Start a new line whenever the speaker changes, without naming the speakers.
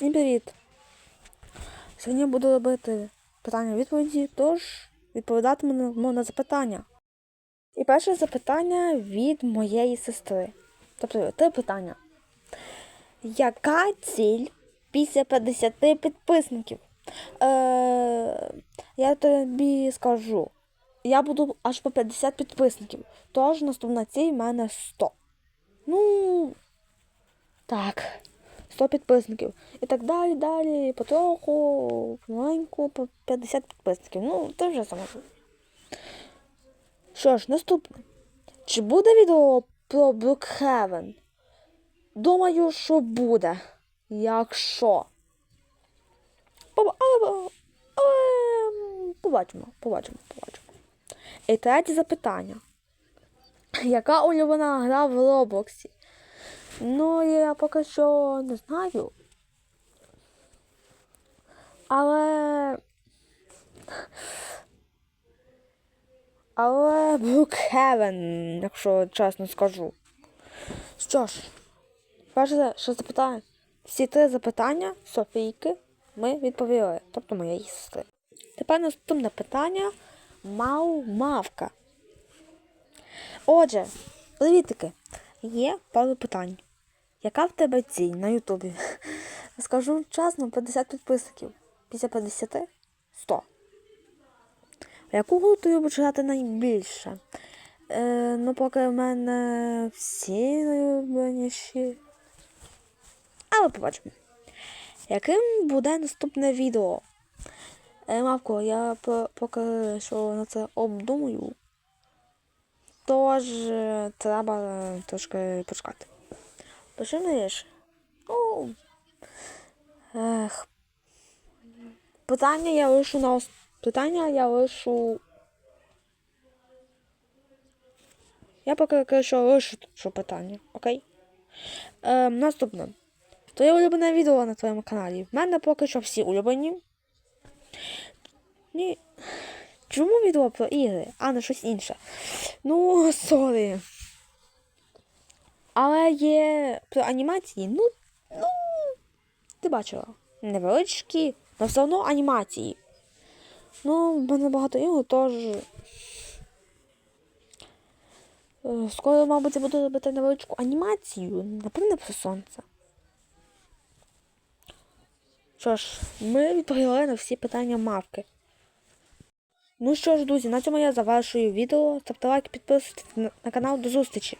Всім привіт! Сьогодні буду робити питання-відповіді, тож відповідатимемо на запитання. І перше запитання від моєї сестри. Тобто три питання. Яка ціль після 50 підписників? Е, я тобі скажу. Я буду аж по 50 підписників. Тож наступна ціль в мене 100. Ну, так. 100 підписників. І так далі, далі, потроху, помаленьку, по 50 підписників. Ну, ти вже сама. Що ж, наступне. Чи буде відео про Brookhaven? Думаю, що буде. Якщо. Але побачимо, побачимо, побачимо. І третє запитання. Яка улюблена гра в Роблоксі? Ну, я поки що не знаю. Але. Але Brookhaven, якщо чесно скажу. Що ж, перше, що запитання. Всі три запитання Софійки ми відповіли, тобто моєї сестри. Тепер наступне питання Мау Мавка. Отже, привітики. Є пару питань. Яка в тебе ціль на Ютубі? Скажу чесно, 50 підписників. Після 50 100. Яку гру ти любиш грати найбільше? Е, ну, поки в мене всі найулюбленіші. Але побачимо. Яким буде наступне відео? Е, Мавко, я поки що на це обдумую. Тож е, треба е, трошки почекати. Починаєш? Ну. Ех. Питання я лишу на ос... Питання я лишу. Я поки що лишу що питання, окей? Е, наступне. Твоє улюблене відео на твоєму каналі. В мене поки що всі улюблені. Ні. Чому відео про ігри, а не щось інше? Ну, сорі. Але є про анімації, ну, ну, ти бачила. Невеличкі, але все одно анімації. Ну, в мене багато ігор, тож. е, Скоро, мабуть, я буду робити невеличку анімацію, напевне, про сонце. Що ж, ми відповіли на всі питання мавки. Ну що ж, друзі, на цьому я завершую відео. Ставте лайк, підписуйтесь на на канал. До зустрічі!